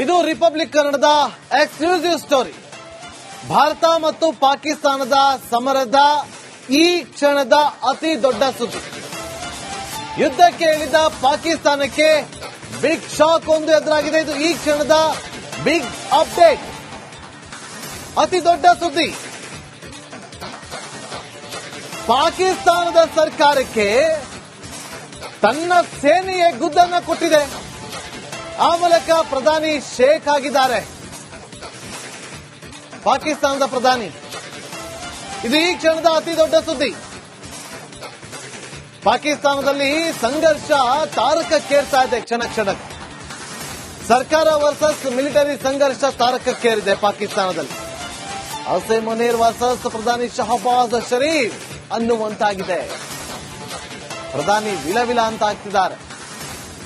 ಇದು ರಿಪಬ್ಲಿಕ್ ಕನ್ನಡದ exclusive story. Bharat ಮತ್ತು ಪಾಕಿಸ್ತಾನದ ಸಮರದ ಈ ಕ್ಷಣದ ಅತಿ ದೊಡ್ಡ ಸುದ್ದಿ. ಯುದ್ಧಕ್ಕೆ ಇಳಿದ ಪಾಕಿಸ್ತಾನಕ್ಕೆ ಬಿಗ್ ಶಾಕ್ ಒಂದು ಎದುರಾಗಿದೆ. ಇದು ಈ ಕ್ಷಣದ ಬಿಗ್ ಅಪ್ಡೇಟ್ ಅತಿ ದೊಡ್ಡ ಸುದ್ದಿ. ಪಾಕಿಸ್ತಾನದ ಸರ್ಕಾರಕ್ಕೆ ತನ್ನ ಸೇನೆಯ ಗುದ್ದನ್ನು ಕೊಟ್ಟಿದೆ. ಆ ಮೂಲಕ ಪ್ರಧಾನಿ ಶೇಖ್ ಆಗಿದ್ದಾರೆ. ಪಾಕಿಸ್ತಾನದ ಪ್ರಧಾನಿ. ಇದು ಈ ಕ್ಷಣದ ಅತಿ ದೊಡ್ಡ ಸುದ್ದಿ. ಪಾಕಿಸ್ತಾನದಲ್ಲಿ ಸಂಘರ್ಷ ತಾರಕಕ್ಕೇರ್ತಾ ಇದೆ ಕ್ಷಣ ಕ್ಷಣಕ್ಕೆ. ಸರ್ಕಾರ ವರ್ಸಸ್ ಮಿಲಿಟರಿ ಸಂಘರ್ಷ ತಾರಕಕ್ಕೇರಿದೆ ಪಾಕಿಸ್ತಾನದಲ್ಲಿ. ಹಸೆ ಮುನೀರ್ ವರ್ಸಸ್ ಪ್ರಧಾನಿ ಶಹಬಾಜ್ ಶರೀಫ್ ಅನ್ನುವಂತಾಗಿದೆ. ಪ್ರಧಾನಿ ವಿಲವಿಲ ಅಂತ ಆಗ್ತಿದ್ದಾರೆ.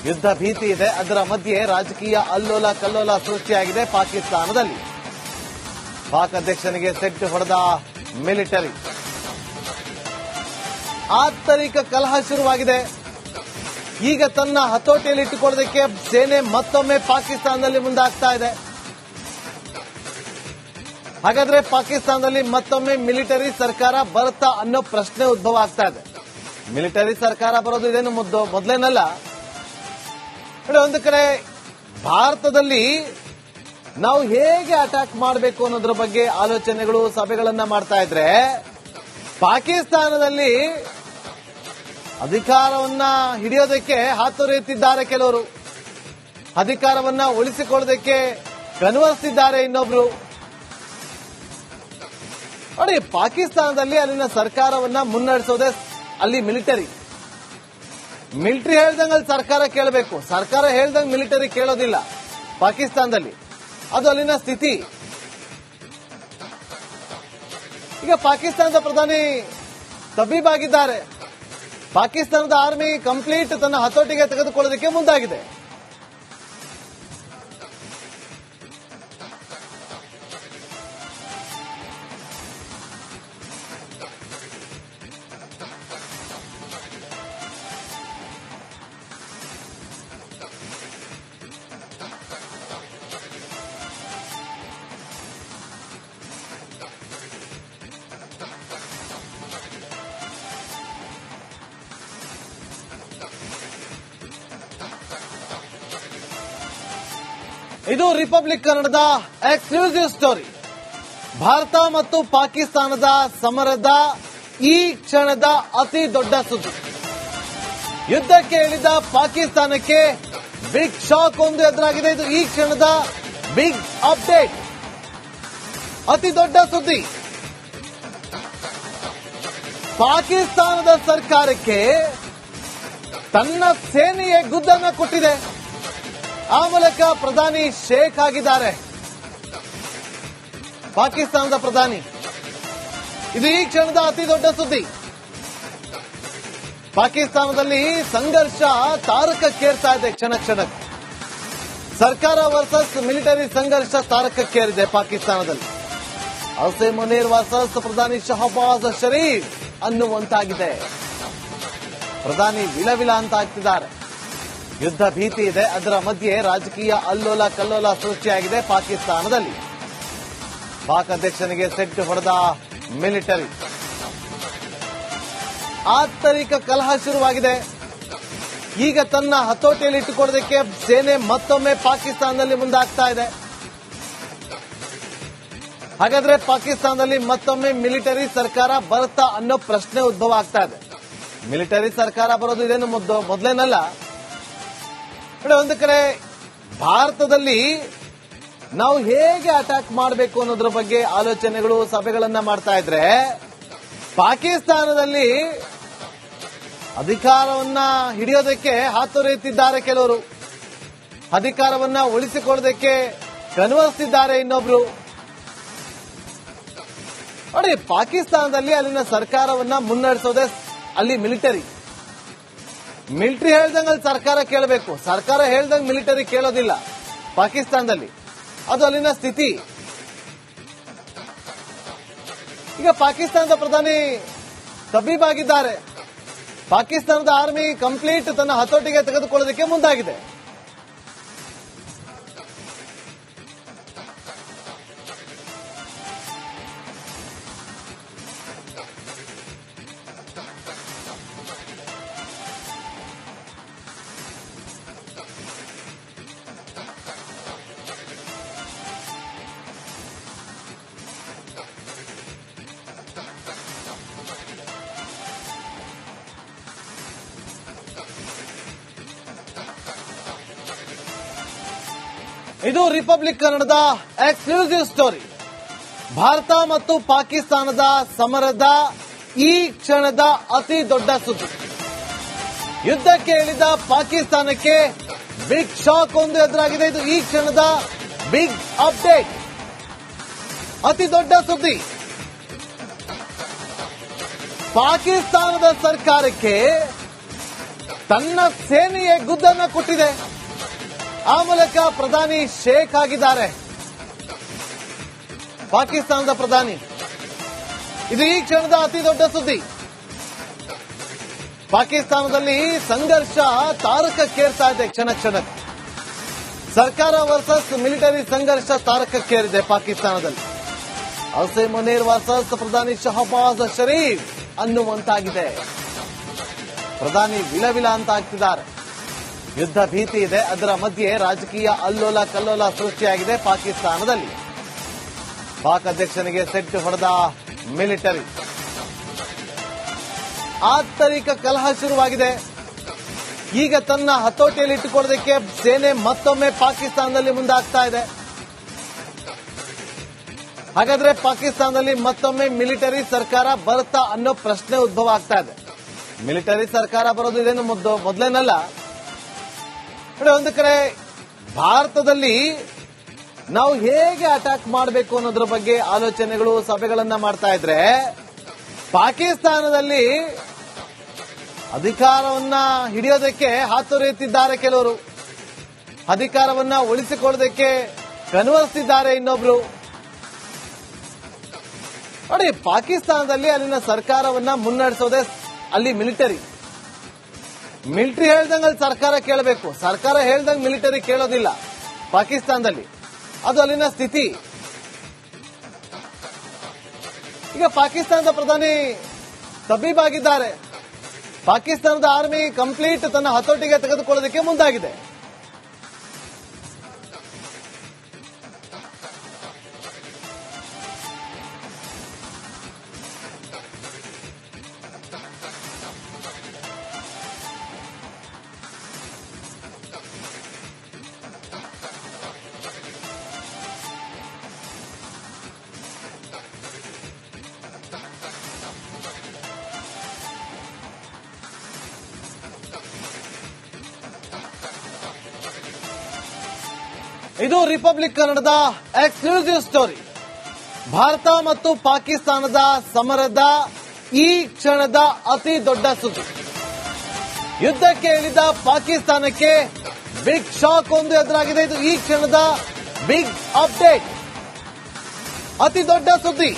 ಯುದ್ಧ ಭೀತಿ ಇದೆ. ಅದರ ಮಧ್ಯೆ ರಾಜಕೀಯ ಅಲ್ಲೋಲ ಕಲ್ಲೋಲ ಸೃಷ್ಟಿಯಾಗಿದೆ ಪಾಕಿಸ್ತಾನದಲ್ಲಿ. ಪಾಕ್ ಅಧ್ಯಕ್ಷನಿಗೆ ಸೆಟ್ ಹೊಡೆದ ಮಿಲಿಟರಿ. ಆಂತರಿಕ ಕಲಹ ಶುರುವಾಗಿದೆ. ಈಗ ತನ್ನ ಹತೋಟಿಯಲ್ಲಿ ಇಟ್ಟುಕೊಳ್ಳೋದಕ್ಕೆ ಸೇನೆ ಮತ್ತೊಮ್ಮೆ ಪಾಕಿಸ್ತಾನದಲ್ಲಿ ಮುಂದಾಗ್ತಾ ಇದೆ. ಹಾಗಾದ್ರೆ ಪಾಕಿಸ್ತಾನದಲ್ಲಿ ಮತ್ತೊಮ್ಮೆ ಮಿಲಿಟರಿ ಸರ್ಕಾರ ಬರುತ್ತಾ ಅನ್ನೋ ಪ್ರಶ್ನೆ ಉದ್ಭವ ಆಗ್ತಾ ಇದೆ. ಮಿಲಿಟರಿ ಸರ್ಕಾರ ಬರೋದು ಇದೇನು ಮೊದಲೇನಲ್ಲ ನೋಡಿ ಒಂದು ಕಡೆ ಭಾರತದಲ್ಲಿ ನಾವು ಹೇಗೆ ಅಟ್ಯಾಕ್ ಮಾಡಬೇಕು ಅನ್ನೋದ್ರ ಬಗ್ಗೆ ಆಲೋಚನೆಗಳು, ಸಭೆಗಳನ್ನ ಮಾಡ್ತಾ ಇದ್ರೆ ಪಾಕಿಸ್ತಾನದಲ್ಲಿ ಅಧಿಕಾರವನ್ನ ಹಿಡಿಯೋದಕ್ಕೆ ಹಾತೊರೆಯುತ್ತಿದ್ದಾರೆ ಕೆಲವರು. ಅಧಿಕಾರವನ್ನ ಉಳಿಸಿಕೊಳ್ಳೋದಕ್ಕೆ ಕನ್ವರ್ಸ್ತಿದ್ದಾರೆ ಇನ್ನೊಬ್ರು. ನೋಡಿ, ಪಾಕಿಸ್ತಾನದಲ್ಲಿ ಅಲ್ಲಿನ ಸರ್ಕಾರವನ್ನ ಮುನ್ನಡೆಸೋದೇ ಅಲ್ಲಿ ಮಿಲಿಟರಿ ಮಿಲಿಟರಿ ಹೇಳ್ದಂಗೆ ಅಲ್ಲಿ ಸರ್ಕಾರ ಕೇಳಬೇಕು. ಸರ್ಕಾರ ಹೇಳ್ದಂಗೆ ಮಿಲಿಟರಿ ಕೇಳೋದಿಲ್ಲ. ಪಾಕಿಸ್ತಾನದಲ್ಲಿ. ಅದು ಅಲ್ಲಿನ ಸ್ಥಿತಿ. ಈಗ ಪಾಕಿಸ್ತಾನದ ಪ್ರಧಾನಿ ತಬೀಬ್ ಆಗಿದ್ದಾರೆ. ಪಾಕಿಸ್ತಾನದ ಆರ್ಮಿ ಕಂಪ್ಲೀಟ್ ತನ್ನ ಹತೋಟಿಗೆ ತೆಗೆದುಕೊಳ್ಳೋದಕ್ಕೆ ಮುಂದಾಗಿದೆ. ಇದು ರಿಪಬ್ಲಿಕ್ ಕನ್ನಡದ ಎಕ್ಸ್ಕ್ಲೂಸಿವ್ ಸ್ಟೋರಿ. ಭಾರತ ಮತ್ತು ಪಾಕಿಸ್ತಾನದ ಸಮರದ ಈ ಕ್ಷಣದ ಅತಿ ದೊಡ್ಡ ಸುದ್ದಿ. ಯುದ್ಧಕ್ಕೆ ಇಳಿದ ಪಾಕಿಸ್ತಾನಕ್ಕೆ ಬಿಗ್ ಶಾಕ್ ಒಂದು ಎದುರಾಗಿದೆ. ಇದು ಈ ಕ್ಷಣದ ಬಿಗ್ ಅಪ್ಡೇಟ್ ಅತಿ ದೊಡ್ಡ ಸುದ್ದಿ. ಪಾಕಿಸ್ತಾನದ ಸರ್ಕಾರಕ್ಕೆ ತನ್ನ ಸೇನೆಯ ಗುದ್ದನ್ನು ಕೊಟ್ಟಿದೆ. ಆ ಮೂಲಕ ಪ್ರಧಾನಿ ಶೇಖ್ ಆಗಿದ್ದಾರೆ. ಪಾಕಿಸ್ತಾನದ ಪ್ರಧಾನಿ. ಇದು ಈ ಕ್ಷಣದ ಅತಿ ದೊಡ್ಡ ಸುದ್ದಿ. ಪಾಕಿಸ್ತಾನದಲ್ಲಿ ಸಂಘರ್ಷ ತಾರಕಕ್ಕೇರ್ತಾ ಇದೆ ಕ್ಷಣ ಕ್ಷಣಕ್ಕೆ. ಸರ್ಕಾರ ವರ್ಸಸ್ ಮಿಲಿಟರಿ ಸಂಘರ್ಷ ತಾರಕಕ್ಕೇರಿದೆ ಪಾಕಿಸ್ತಾನದಲ್ಲಿ. ಹಸೆ ಮುನೀರ್ ವರ್ಸಸ್ ಪ್ರಧಾನಿ ಶಹಬಾಜ್ ಶರೀಫ್ ಅನ್ನುವಂತಾಗಿದೆ. ಪ್ರಧಾನಿ ವಿಲವಿಲ ಅಂತ ಆಗ್ತಿದ್ದಾರೆ. ಯುದ್ಧ ಭೀತಿ ಇದೆ. ಅದರ ಮಧ್ಯೆ ರಾಜಕೀಯ ಅಲ್ಲೋಲ ಕಲ್ಲೋಲ ಸೃಷ್ಟಿಯಾಗಿದೆ ಪಾಕಿಸ್ತಾನದಲ್ಲಿ. ಪಾಕ್ ಅಧ್ಯಕ್ಷನಿಗೆ ಸೆಟ್ ಹೊಡೆದ ಮಿಲಿಟರಿ. ಆಂತರಿಕ ಕಲಹ ಶುರುವಾಗಿದೆ. ಈಗ ತನ್ನ ಹತೋಟಿಯಲ್ಲಿ ಇಟ್ಟುಕೊಳ್ಳೋದಕ್ಕೆ ಸೇನೆ ಮತ್ತೊಮ್ಮೆ ಪಾಕಿಸ್ತಾನದಲ್ಲಿ ಮುಂದಾಗ್ತಾ ಇದೆ. ಹಾಗಾದ್ರೆ ಪಾಕಿಸ್ತಾನದಲ್ಲಿ ಮತ್ತೊಮ್ಮೆ ಮಿಲಿಟರಿ ಸರ್ಕಾರ ಬರುತ್ತಾ ಅನ್ನೋ ಪ್ರಶ್ನೆ ಉದ್ಭವ ಆಗ್ತಾ ಇದೆ. ಮಿಲಿಟರಿ ಸರ್ಕಾರ ಬರೋದು ಇದೇನು ಮೊದಲೇನಲ್ಲ ಒಂದು ಕಡೆ, ಭಾರತದಲ್ಲಿ ನಾವು ಹೇಗೆ ಅಟ್ಯಾಕ್ ಮಾಡಬೇಕು ಅನ್ನೋದ್ರ ಬಗ್ಗೆ ಆಲೋಚನೆಗಳು, ಸಭೆಗಳನ್ನ ಮಾಡ್ತಾ ಇದ್ರೆ, ಪಾಕಿಸ್ತಾನದಲ್ಲಿ ಅಧಿಕಾರವನ್ನ ಹಿಡಿಯೋದಕ್ಕೆ ಹಾತೊರೆಯುತ್ತಿದ್ದಾರೆ ಕೆಲವರು. ಅಧಿಕಾರವನ್ನ ಉಳಿಸಿಕೊಳ್ಳೋದಕ್ಕೆ ಕನ್ವರ್ಸ್ತಿದ್ದಾರೆ ಇನ್ನೊಬ್ರು. ನೋಡಿ, ಪಾಕಿಸ್ತಾನದಲ್ಲಿ ಅಲ್ಲಿನ ಸರ್ಕಾರವನ್ನ ಮುನ್ನಡೆಸೋದೇ ಅಲ್ಲಿ ಮಿಲಿಟರಿ ಮಿಲಿಟರಿ ಹೇಳ್ದಂಗೆ ಅಲ್ಲಿ ಸರ್ಕಾರ ಕೇಳಬೇಕು. ಸರ್ಕಾರ ಹೇಳ್ದಂಗೆ ಮಿಲಿಟರಿ ಕೇಳೋದಿಲ್ಲ. ಪಾಕಿಸ್ತಾನದಲ್ಲಿ. ಅದು ಅಲ್ಲಿನ ಸ್ಥಿತಿ. ಈಗ ಪಾಕಿಸ್ತಾನದ ಪ್ರಧಾನಿ ತಬೀಬ್ ಆಗಿದ್ದಾರೆ. ಪಾಕಿಸ್ತಾನದ ಆರ್ಮಿ ಕಂಪ್ಲೀಟ್ ತನ್ನ ಹತೋಟಿಗೆ ತೆಗೆದುಕೊಳ್ಳೋದಕ್ಕೆ ಮುಂದಾಗಿದೆ. ಇದು ರಿಪಬ್ಲಿಕ್ ಕನ್ನಡದ ಎಕ್ಸ್ಕ್ಲೂಸಿವ್ ಸ್ಟೋರಿ. ಭಾರತ ಮತ್ತು ಪಾಕಿಸ್ತಾನದ ಸಮರದ ಈ ಕ್ಷಣದ ಅತಿ ದೊಡ್ಡ ಸುದ್ದಿ. ಯುದ್ಧಕ್ಕೆ ಇಳಿದ ಪಾಕಿಸ್ತಾನಕ್ಕೆ ಬಿಗ್ ಶಾಕ್ ಒಂದು ಎದುರಾಗಿದೆ. ಇದು ಈ ಕ್ಷಣದ ಬಿಗ್ ಅಪ್ಡೇಟ್ ಅತಿ ದೊಡ್ಡ ಸುದ್ದಿ. ಪಾಕಿಸ್ತಾನದ ಸರ್ಕಾರಕ್ಕೆ ತನ್ನ ಸೇನೆಯ ಗುದ್ದನ್ನು ಕೊಟ್ಟಿದೆ. ಆ ಮೂಲಕ ಪ್ರಧಾನಿ ಶೇಖ್ ಆಗಿದ್ದಾರೆ. ಪಾಕಿಸ್ತಾನದ ಪ್ರಧಾನಿ. ಇದು ಈ ಕ್ಷಣದ ಅತಿ ದೊಡ್ಡ ಸುದ್ದಿ. ಪಾಕಿಸ್ತಾನದಲ್ಲಿ ಸಂಘರ್ಷ ತಾರಕಕ್ಕೇರ್ತಾ ಇದೆ ಕ್ಷಣ ಕ್ಷಣಕ್ಕೆ. ಸರ್ಕಾರ ವರ್ಸಸ್ ಮಿಲಿಟರಿ ಸಂಘರ್ಷ ತಾರಕಕ್ಕೇರಿದೆ ಪಾಕಿಸ್ತಾನದಲ್ಲಿ. ಹಸೆ ಮುನೀರ್ ವರ್ಸಸ್ ಪ್ರಧಾನಿ ಶಹಬಾಜ್ ಶರೀಫ್ ಅನ್ನುವಂತಾಗಿದೆ. ಪ್ರಧಾನಿ ವಿಲವಿಲ ಅಂತ ಆಗ್ತಿದ್ದಾರೆ. ಯುದ್ಧ ಭೀತಿ ಇದೆ. ಅದರ ಮಧ್ಯೆ ರಾಜಕೀಯ ಅಲ್ಲೋಲ ಕಲ್ಲೋಲ ಸೃಷ್ಟಿಯಾಗಿದೆ ಪಾಕಿಸ್ತಾನದಲ್ಲಿ. ಪಾಕ್ ಅಧ್ಯಕ್ಷನಿಗೆ ಸೆಟ್ ಹೊಡೆದ ಮಿಲಿಟರಿ. ಆಂತರಿಕ ಕಲಹ ಶುರುವಾಗಿದೆ. ಈಗ ತನ್ನ ಹತೋಟಿಯಲ್ಲಿ ಇಟ್ಟುಕೊಳ್ಳೋದಕ್ಕೆ ಸೇನೆ ಮತ್ತೊಮ್ಮೆ ಪಾಕಿಸ್ತಾನದಲ್ಲಿ ಮುಂದಾಗ್ತಾ ಇದೆ. ಹಾಗಾದ್ರೆ ಪಾಕಿಸ್ತಾನದಲ್ಲಿ ಮತ್ತೊಮ್ಮೆ ಮಿಲಿಟರಿ ಸರ್ಕಾರ ಬರುತ್ತಾ ಅನ್ನೋ ಪ್ರಶ್ನೆ ಉದ್ಭವ ಆಗ್ತಾ ಇದೆ. ಮಿಲಿಟರಿ ಸರ್ಕಾರ ಬರೋದು ಇದೇನು ಮೊದ್ಲು ಮೊದಲೇನಲ್ಲ ನೋಡಿ ಒಂದು ಕಡೆ ಭಾರತದಲ್ಲಿ ನಾವು ಹೇಗೆ ಅಟ್ಯಾಕ್ ಮಾಡಬೇಕು ಅನ್ನೋದ್ರ ಬಗ್ಗೆ ಆಲೋಚನೆಗಳು, ಸಭೆಗಳನ್ನ ಮಾಡ್ತಾ ಇದ್ರೆ ಪಾಕಿಸ್ತಾನದಲ್ಲಿ ಅಧಿಕಾರವನ್ನ ಹಿಡಿಯೋದಕ್ಕೆ ಹಾತೊರೆಯುತ್ತಿದ್ದಾರೆ ಕೆಲವರು. ಅಧಿಕಾರವನ್ನ ಉಳಿಸಿಕೊಳ್ಳೋದಕ್ಕೆ ಕನ್ವರ್ಸ್ತಿದ್ದಾರೆ ಇನ್ನೊಬ್ರು. ನೋಡಿ, ಪಾಕಿಸ್ತಾನದಲ್ಲಿ ಅಲ್ಲಿನ ಸರ್ಕಾರವನ್ನ ಮುನ್ನಡೆಸೋದೇ ಅಲ್ಲಿ ಮಿಲಿಟರಿ ಮಿಲಿಟರಿ ಹೇಳ್ದಂಗೆ ಅಲ್ಲಿ ಸರ್ಕಾರ ಕೇಳಬೇಕು. ಸರ್ಕಾರ ಹೇಳ್ದಂಗೆ ಮಿಲಿಟರಿ ಕೇಳೋದಿಲ್ಲ. ಪಾಕಿಸ್ತಾನದಲ್ಲಿ. ಅದು ಅಲ್ಲಿನ ಸ್ಥಿತಿ. ಈಗ ಪಾಕಿಸ್ತಾನದ ಪ್ರಧಾನಿ ತಬೀಬ್ ಆಗಿದ್ದಾರೆ. ಪಾಕಿಸ್ತಾನದ ಆರ್ಮಿ ಕಂಪ್ಲೀಟ್ ತನ್ನ ಹತೋಟಿಗೆ ತೆಗೆದುಕೊಳ್ಳೋದಕ್ಕೆ ಮುಂದಾಗಿದೆ. ಇದು ರಿಪಬ್ಲಿಕ್ ಕನ್ನಡದ ಎಕ್ಸ್ಕ್ಲೂಸಿವ್ ಸ್ಟೋರಿ. ಭಾರತ ಮತ್ತು ಪಾಕಿಸ್ತಾನದ ಸಮರದ ಈ ಕ್ಷಣದ ಅತಿ ದೊಡ್ಡ ಸುದ್ದಿ. ಯುದ್ಧಕ್ಕೆ ಇಳಿದ ಪಾಕಿಸ್ತಾನಕ್ಕೆ ಬಿಗ್ ಶಾಕ್ ಒಂದು ಎದುರಾಗಿದೆ. ಇದು ಈ ಕ್ಷಣದ ಬಿಗ್ ಅಪ್ಡೇಟ್ ಅತಿ ದೊಡ್ಡ ಸುದ್ದಿ.